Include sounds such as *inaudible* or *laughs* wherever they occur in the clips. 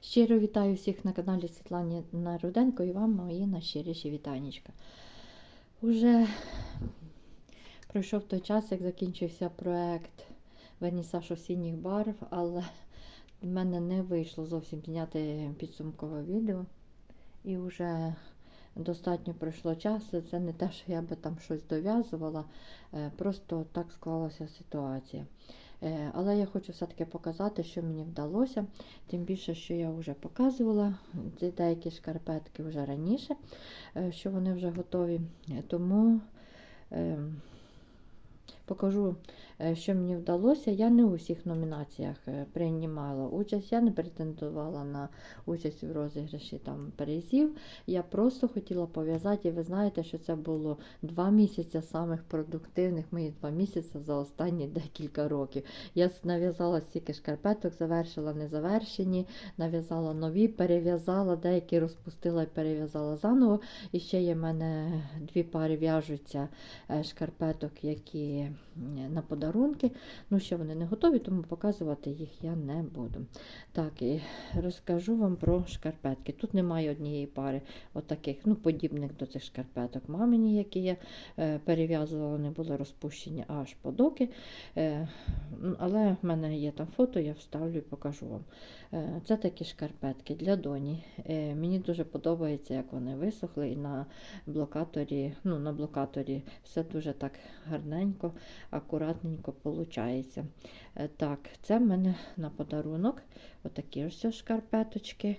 Щиро вітаю всіх на каналі Світлані Руденко і вам мої найщиріші вітанечка. Уже пройшов той час, як закінчився проект Вернісаж осінніх барв, але в мене не вийшло зовсім зняти підсумкове відео. І вже достатньо пройшло часу. Це не те, що я би там щось дов'язувала, е, просто так склалася ситуація. Е, Але я хочу все-таки показати, що мені вдалося. Тим більше, що я вже показувала ці деякі шкарпетки вже раніше, е, що вони вже готові. Тому е, покажу, е, що мені вдалося. Я не у всіх номінаціях е, приймала участь, я не претендувала на участь в розіграші там призів. Я просто хотіла пов'язати, і ви знаєте, що це було два місяці самих продуктивних, мої два місяці за останні *laughs* декілька років. Я нав'язала стільки шкарпеток, завершила незавершені, нав'язала нові, перев'язала, деякі розпустила і перев'язала заново. І ще є в мене дві пари в'яжуться е, шкарпеток, які на подарунки. Ну, ще вони не готові, тому показувати їх я не буду. Так, і розкажу вам про шкарпетки. Тут немає однієї пари отаких, ну, подібних до цих шкарпеток мамині, які я е, перев'язувала, вони були розпущені аж по доки. Е, але в мене є там фото, я вставлю і покажу вам. Е, Це такі шкарпетки для доні. Мені дуже подобається, як вони висохли, і на блокаторі, ну, на блокаторі все дуже так гарненько, акуратненько виходить. Так, це в мене на подарунок. Отакі ось шкарпеточки.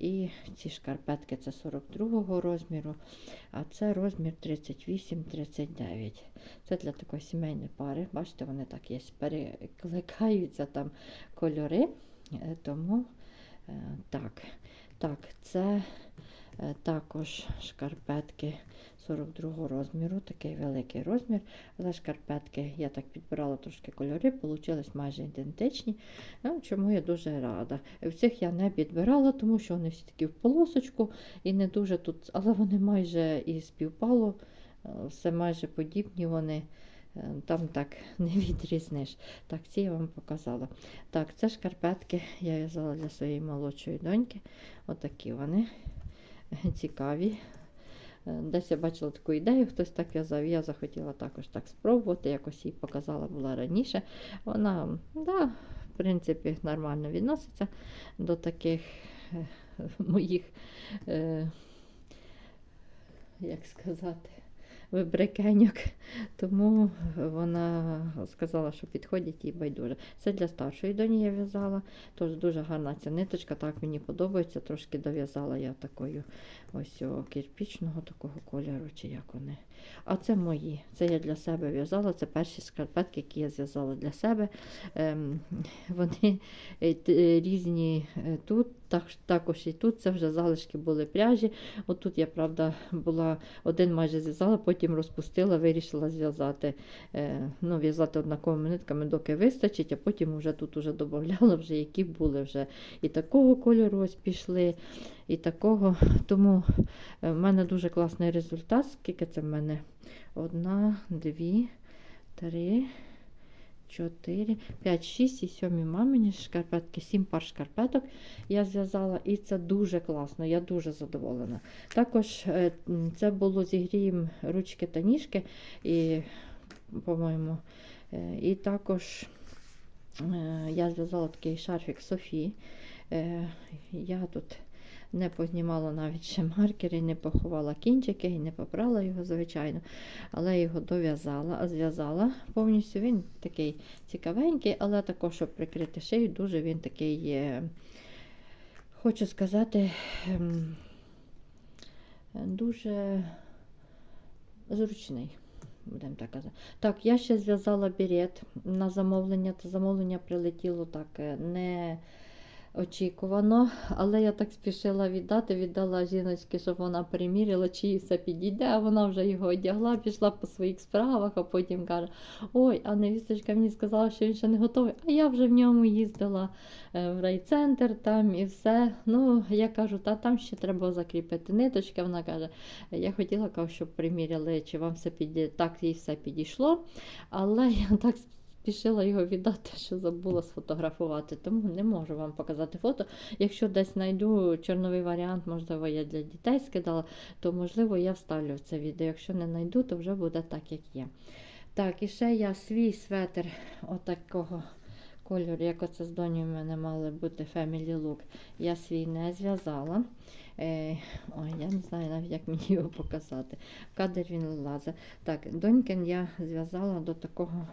І ці шкарпетки це 42-го розміру, а це розмір 38-39. Це для такої сімейної пари. Бачите, вони так є, перекликаються там кольори. Е, Тому е, так, так, це е, також шкарпетки 42 розміру, такий великий розмір. Але шкарпетки я так підбирала трошки кольори, получились майже ідентичні. Ну, чому я дуже рада. В цих я не підбирала, тому що вони всі такі в полосочку і не дуже тут, але вони майже і співпало, е, все майже подібні вони. Е, Там так *laughs* не відрізниш. Так, ці я вам показала. Так, це шкарпетки я в'язала для своєї молодшої доньки. Отакі вони *laughs* цікаві. Е, Десь я бачила таку ідею, хтось так в'язав. Я захотіла також так спробувати, якось їй показала була раніше. Вона, да, в принципі, нормально відноситься до таких е, *laughs* моїх, е, як сказати, вибрикеньок. Тому вона сказала, що підходять їй байдуже. Це для старшої доні я в'язала. Тож дуже гарна ця ниточка, так мені подобається. Трошки дов'язала я такою ось о, кирпічного такого кольору, чи як вони. А це мої. Це я для себе в'язала. Це перші шкарпетки, які я зв'язала для себе. Ем, вони е, е, різні е, тут, так, також і тут. Це вже залишки були пряжі. От тут я, правда, була один майже зв'язала, потім розпустила, вирішила зв'язати. Е, ну, в'язати однаковими нитками, доки вистачить, а потім вже тут уже додавала, вже які були вже і такого кольору ось пішли, і такого. Тому е, в мене дуже класний результат. Скільки це в мене? Одна, дві, три. 4, 5, 6 і 7 мамині шкарпетки, 7 пар шкарпеток я зв'язала, і це дуже класно, я дуже задоволена. Також е, це було зі грієм ручки та ніжки, і, по-моєму, е, і також е, я зв'язала такий шарфік Софі. Е, Я тут не познімала навіть ще маркери, не поховала кінчики і не попрала його, звичайно. Але його дов'язала, а зв'язала повністю. Він такий цікавенький, але також, щоб прикрити шию, дуже він такий, е, хочу сказати, ем, дуже зручний. Будемо так казати. Так, я ще зв'язала берет на замовлення. Та замовлення прилетіло так е, не очікувано, але я так спішила віддати, віддала жіночці, щоб вона приміряла, чи їй все підійде, а вона вже його одягла, пішла по своїх справах, а потім каже: Ой, а невісточка мені сказала, що він ще не готовий, а я вже в ньому їздила е, в райцентр там і все. Ну, я кажу, та там ще треба закріпити ниточки. Вона каже, я хотіла, щоб приміряли, чи вам все підійде. Так, їй все підійшло. Але я так спішила його віддати, що забула сфотографувати, тому не можу вам показати фото. Якщо десь знайду чорновий варіант, можливо, я для дітей скидала, то можливо я вставлю це відео. Якщо не знайду, то вже буде так, як є. Так, і ще я свій светр отакого кольору, як оце з доню в мене мали бути Family Look. Я свій не зв'язала. Е, ой, я не знаю навіть, як мені його показати. Кадр він лазить. Так, донькин я зв'язала до такого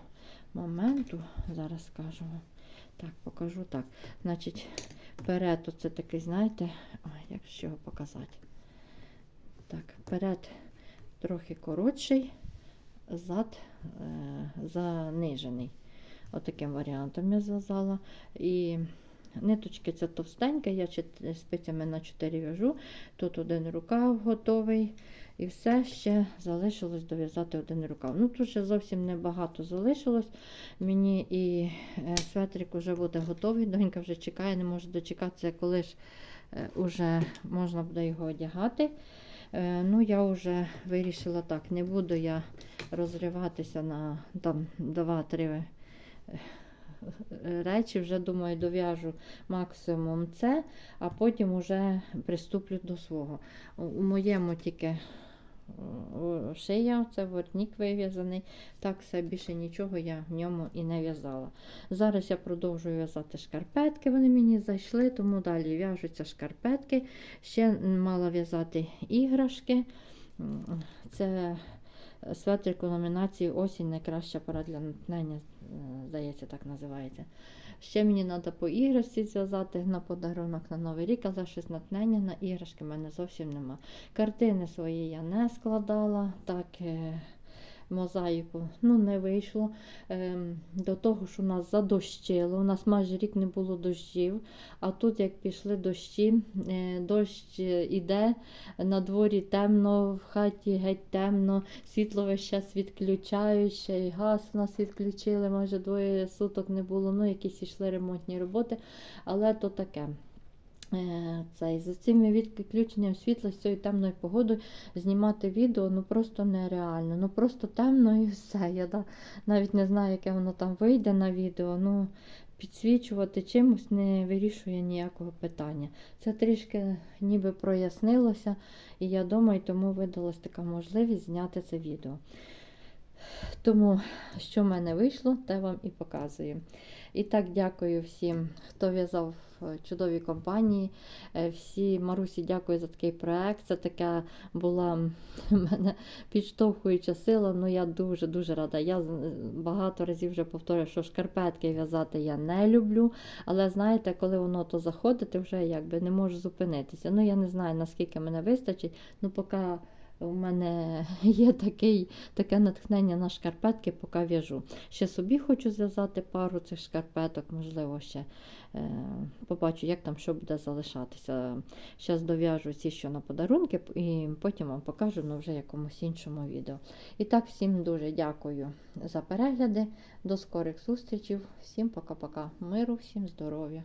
моменту. Зараз скажу вам. Так, покажу так. Значить, перед оце такий, знаєте, ой, як ще його показати. Так, перед трохи коротший, зад е, занижений. Отаким варіантом я зв'язала. І ниточки це товстенька, я спицями на 4 в'яжу. Тут один рукав готовий. І все ще залишилось дов'язати один рукав. Ну, тут ще зовсім небагато залишилось. Мені і е, светрик вже буде готовий. Донька вже чекає, не може дочекатися, коли ж е, уже можна буде його одягати. Е, Ну, я вже вирішила так, не буду я розриватися на там 2-3 речі, вже думаю, дов'яжу максимум це, а потім вже приступлю до свого. У- моєму тільки шия, це воротник вив'язаний. Так, все більше нічого я в ньому і не в'язала. Зараз я продовжую в'язати шкарпетки, вони мені зайшли, тому далі в'яжуться шкарпетки. Ще мала в'язати іграшки. Це светрик у номінації Осінь найкраща пора для натхнення, здається, так називається. Ще мені треба по іграшці зв'язати на подарунок на Новий рік, але щось натнення на іграшки в мене зовсім нема. Картини свої я не складала, так е, мозаїку. Ну, не вийшло. Ем, До того, що нас задощило, у нас майже рік не було дощів, а тут, як пішли дощі, е, дощ е, іде, на дворі темно, в хаті геть темно, світло весь час відключають, ще й газ у нас відключили, майже двоє суток не було, ну якісь йшли ремонтні роботи, але то таке. Е, Цей, з цим відключенням світла, з цією темною погодою знімати відео ну просто нереально. Ну просто темно і все. Я да, навіть не знаю, яке воно там вийде на відео. Ну, підсвічувати чимось не вирішує ніякого питання. Це трішки ніби прояснилося, і я думаю, тому видалась така можливість зняти це відео. Тому, що в мене вийшло, те вам і показую. І так, дякую всім, хто в'язав в чудовій компанії. Е, Всі Марусі, дякую за такий проект. Це така була *laughs* мене підштовхуюча сила. Ну я дуже-дуже рада. Я багато разів вже повторюю, що шкарпетки в'язати я не люблю. Але знаєте, коли воно то заходить, ти вже якби не можу зупинитися. Ну я не знаю, наскільки мене вистачить. Ну, поки у мене *laughs* є такий, таке натхнення на шкарпетки, поки в'яжу. Ще собі хочу зв'язати пару цих шкарпеток, можливо, ще е, побачу, як там що буде залишатися. Зараз дов'яжу ці, що на подарунки, і потім вам покажу ну, вже якомусь іншому відео. І так, всім дуже дякую за перегляди. До скорих зустрічей. Всім пока-пока. Миру, всім здоров'я.